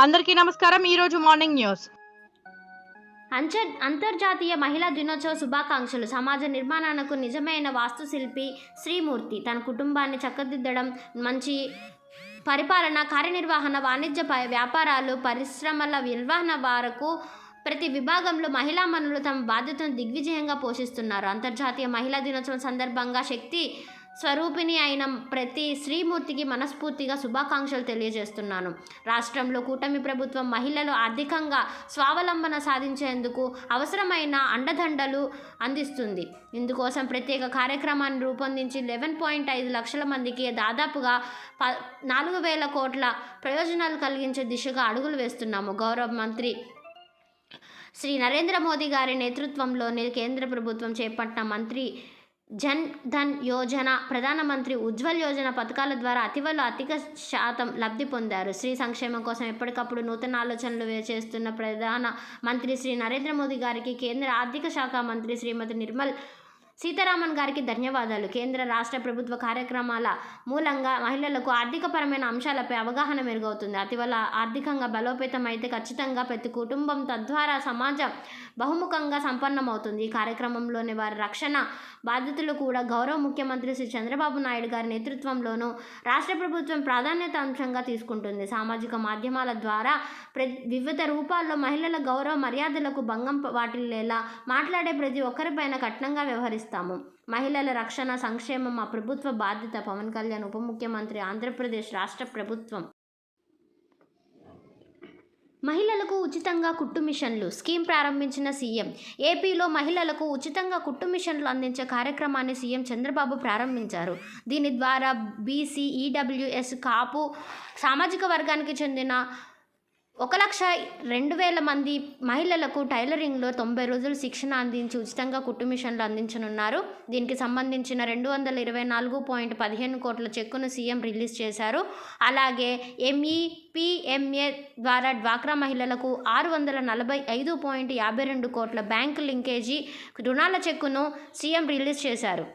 అందరికీ నమస్కారం. ఈరోజు మార్నింగ్ న్యూస్. అంచర్ అంతర్జాతీయ మహిళా దినోత్సవ శుభాకాంక్షలు. సమాజ నిర్మాణానికి నిజమైన వాస్తుశిల్పి శ్రీమూర్తి తన కుటుంబాన్ని చక్కదిద్దడం మంచి పరిపాలన కార్యనిర్వహణ వాణిజ్య ప- వ్యాపారాలు పరిశ్రమల నిర్వహణ వరకు ప్రతి విభాగంలో మహిళా మనులు తమ బాధ్యతను దిగ్విజయంగా పోషిస్తున్నారు. అంతర్జాతీయ మహిళా దినోత్సవం సందర్భంగా శక్తి స్వరూపిణి అయిన ప్రతి శ్రీమూర్తికి మనస్ఫూర్తిగా శుభాకాంక్షలు తెలియజేస్తున్నాను. రాష్ట్రంలో కూటమి ప్రభుత్వం మహిళలు ఆర్థికంగా స్వావలంబన సాధించేందుకు అవసరమైన అండదండలు అందిస్తుంది. ఇందుకోసం ప్రత్యేక కార్యక్రమాన్ని రూపొందించి లెవెన్ పాయింట్ ఐదు లక్షల మందికి దాదాపుగా ప నాలుగు వేల కోట్ల ప్రయోజనాలు కలిగించే దిశగా అడుగులు వేస్తున్నాము. గౌరవ మంత్రి శ్రీ నరేంద్ర మోదీ గారి నేతృత్వంలోని కేంద్ర ప్రభుత్వం చేపట్టిన మంత్రి జన్ ధన్ యోజన ప్రధానమంత్రి ఉజ్వల్ యోజన పథకాల ద్వారా అతివలు అధిక శాతం లబ్ధి పొందారు. స్త్రీ సంక్షేమం కోసం ఎప్పటికప్పుడు నూతన ఆలోచనలు చేస్తున్న ప్రధాన మంత్రి శ్రీ నరేంద్ర మోదీ గారికి కేంద్ర ఆర్థిక శాఖ మంత్రి శ్రీమతి నిర్మల్ సీతారామన్ గారికి ధన్యవాదాలు. కేంద్ర రాష్ట్ర ప్రభుత్వ కార్యక్రమాల మూలంగా మహిళలకు ఆర్థికపరమైన అంశాలపై అవగాహన మెరుగవుతుంది. అతివల ఆర్థికంగా బలోపేతం అయితే ఖచ్చితంగా ప్రతి కుటుంబం తద్వారా సమాజం బహుముఖంగా సంపన్నమవుతుంది. ఈ కార్యక్రమంలోని వారి రక్షణ బాధ్యతలు కూడా గౌరవ ముఖ్యమంత్రి శ్రీ చంద్రబాబు నాయుడు గారి నేతృత్వంలోనూ రాష్ట్ర ప్రభుత్వం ప్రాధాన్యత అంశంగా తీసుకుంటుంది. సామాజిక మాధ్యమాల ద్వారా ప్ర వివిధ రూపాల్లో మహిళల గౌరవ మర్యాదలకు భంగం వాటిల్లేలా మాట్లాడే ప్రతి ఒక్కరిపైన కఠినంగా వ్యవహరిస్తాము మహిళల రక్షణ సంక్షేమం మా ప్రభుత్వ బాధ్యత పవన్ కళ్యాణ్ ఉప ముఖ్యమంత్రి ఆంధ్రప్రదేశ్ రాష్ట్ర ప్రభుత్వం. మహిళలకు ఉచితంగా కుట్టు మిషన్లు స్కీమ్ ప్రారంభించిన సీఎం. ఏపీలో మహిళలకు ఉచితంగా కుట్టు మిషన్లు అందించే కార్యక్రమాన్ని సీఎం చంద్రబాబు ప్రారంభించారు. దీని ద్వారా బీసీ ఈడబ్ల్యూఎస్ కాపు సామాజిక వర్గానికి చెందిన ఒక లక్ష రెండు వేల మంది మహిళలకు టైలరింగ్లో తొంభై రోజులు శిక్షణ అందించి ఉచితంగా కుట్టు మిషన్లు అందించనున్నారు. దీనికి సంబంధించిన రెండు వందల ఇరవై నాలుగు పాయింట్ పదిహేను కోట్ల చెక్కును సీఎం రిలీజ్ చేశారు. అలాగే ఎంఈపిఎంఏ ద్వారా డ్వాక్రా మహిళలకు ఆరు వందల నలభై ఐదు పాయింట్ యాభై రెండు కోట్ల బ్యాంకు లింకేజీ రుణాల చెక్కును సీఎం రిలీజ్ చేశారు.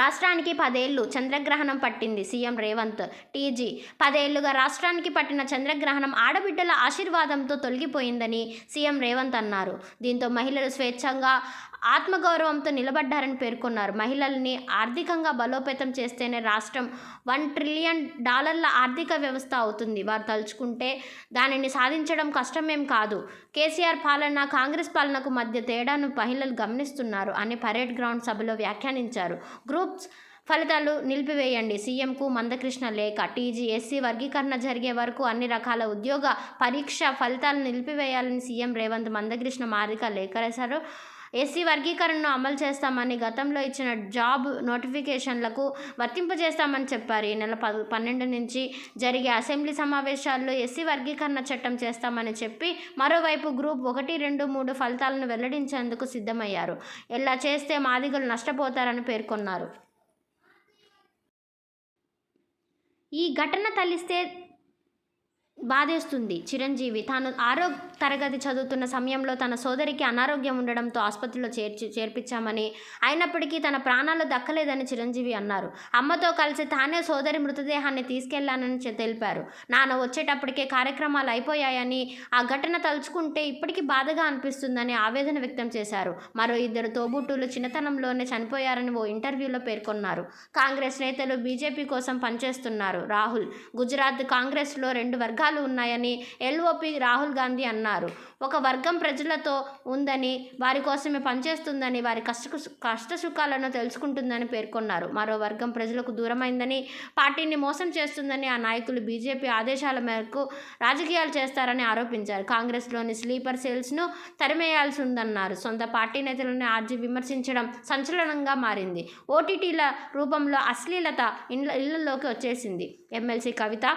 రాష్ట్రానికి పదేళ్ళు చంద్రగ్రహణం పట్టింది సీఎం రేవంత్. టీజీ పదేళ్ళుగా రాష్ట్రానికి పట్టిన చంద్రగ్రహణం ఆడబిడ్డల ఆశీర్వాదంతో తొలగిపోయిందని సీఎం రేవంత్ అన్నారు. దీంతో మహిళలు స్వేచ్ఛంగా ఆత్మగౌరవంతో నిలబడ్డారని పేర్కొన్నారు. మహిళల్ని ఆర్థికంగా బలోపేతం చేస్తేనే రాష్ట్రం వన్ ట్రిలియన్ డాలర్ల ఆర్థిక వ్యవస్థ అవుతుంది. వారు తలుచుకుంటే దానిని సాధించడం కష్టమేం కాదు. కేసీఆర్ పాలన కాంగ్రెస్ పాలనకు మధ్య తేడాను మహిళలు గమనిస్తున్నారు అని పరేడ్ గ్రౌండ్ సభలో వ్యాఖ్యానించారు. గ్రూప్ గ్రూప్స్ ఫలితాలు నిలిపివేయండి. సీఎంకు మందకృష్ణ లేఖ. టీజీ ఎస్సీ వర్గీకరణ జరిగే వరకు అన్ని రకాల ఉద్యోగ పరీక్ష ఫలితాలు నిలిపివేయాలని సీఎం రేవంత్ మందకృష్ణ మారిక లేఖ రాశారు. ఎస్సీ వర్గీకరణను అమలు చేస్తామని గతంలో ఇచ్చిన జాబ్ నోటిఫికేషన్లకు వర్తింపజేస్తామని చెప్పారు. ఈ నెల పద పన్నెండు నుంచి జరిగే అసెంబ్లీ సమావేశాల్లో ఎస్సీ వర్గీకరణ చట్టం చేస్తామని చెప్పి మరోవైపు గ్రూప్ ఒకటి రెండు మూడు ఫలితాలను వెల్లడించేందుకు సిద్ధమయ్యారు. ఇలా చేస్తే మాదిగలు నష్టపోతారని పేర్కొన్నారు. ఈ ఘటన తలిస్తే బాధేస్తుంది. చిరంజీవి తాను ఆరో తరగతి చదువుతున్న సమయంలో తన సోదరికి అనారోగ్యం ఉండడంతో ఆసుపత్రిలో చేర్చి చేర్పించామని అయినప్పటికీ తన ప్రాణాలు దక్కలేదని చిరంజీవి అన్నారు. అమ్మతో కలిసి తానే సోదరి మృతదేహాన్ని తీసుకెళ్ళానని తెలిపారు. నాన్న వచ్చేటప్పటికే కార్యక్రమాలు అయిపోయాయని ఆ ఘటన తలుచుకుంటే ఇప్పటికీ బాధగా అనిపిస్తుందని ఆవేదన వ్యక్తం చేశారు. మరో ఇద్దరు తోబుట్టులు చిన్నతనంలోనే చనిపోయారని ఓ ఇంటర్వ్యూలో పేర్కొన్నారు. కాంగ్రెస్ నేతలు బీజేపీ కోసం పనిచేస్తున్నారు. రాహుల్ గుజరాత్ కాంగ్రెస్లో రెండు వర్గాలు ఉన్నాయని ఎల్ఓపి రాహుల్ గాంధీ అన్నారు. ఒక వర్గం ప్రజలతో ఉందని వారి కోసమే పనిచేస్తుందని వారి కష్ట కష్ట సుఖాలను తెలుసుకుంటుందని పేర్కొన్నారు. మరో వర్గం ప్రజలకు దూరమైందని పార్టీని మోసం చేస్తుందని ఆ నాయకులు బీజేపీ ఆదేశాల మేరకు రాజకీయాలు చేస్తారని ఆరోపించారు. కాంగ్రెస్లోని స్లీపర్ సెల్స్ను తరిమేయాల్సి ఉందన్నారు సొంత పార్టీ నేతలను ఆర్జీ విమర్శించడం సంచలనంగా మారింది. ఓటీటీల రూపంలో అశ్లీలత ఇళ్ళ ఇళ్ళలోకి వచ్చేసింది. ఎమ్మెల్సీ కవిత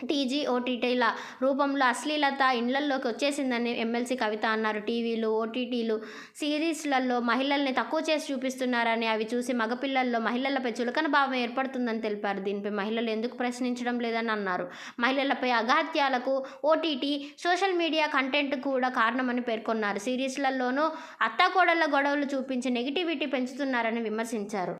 టీజీ ఓటీటీల రూపంలో అశ్లీలత ఇండ్లల్లోకి వచ్చేసిందని ఎమ్మెల్సీ కవిత అన్నారు. టీవీలు ఓటీటీలు సిరీస్లలో మహిళల్ని తక్కువ చేసి చూపిస్తున్నారని అవి చూసి మగపిల్లల్లో మహిళలపై చులకన భావం ఏర్పడుతుందని తెలిపారు. దీనిపై మహిళలు ఎందుకు ప్రశ్నించడం లేదని అన్నారు. మహిళలపై అఘాత్యాలకు ఓటీటీ సోషల్ మీడియా కంటెంట్ కూడా కారణమని పేర్కొన్నారు. సిరీస్లలోనూ అత్తాకోడళ్ళ గొడవలు చూపించి నెగిటివిటీ పెంచుతున్నారని విమర్శించారు.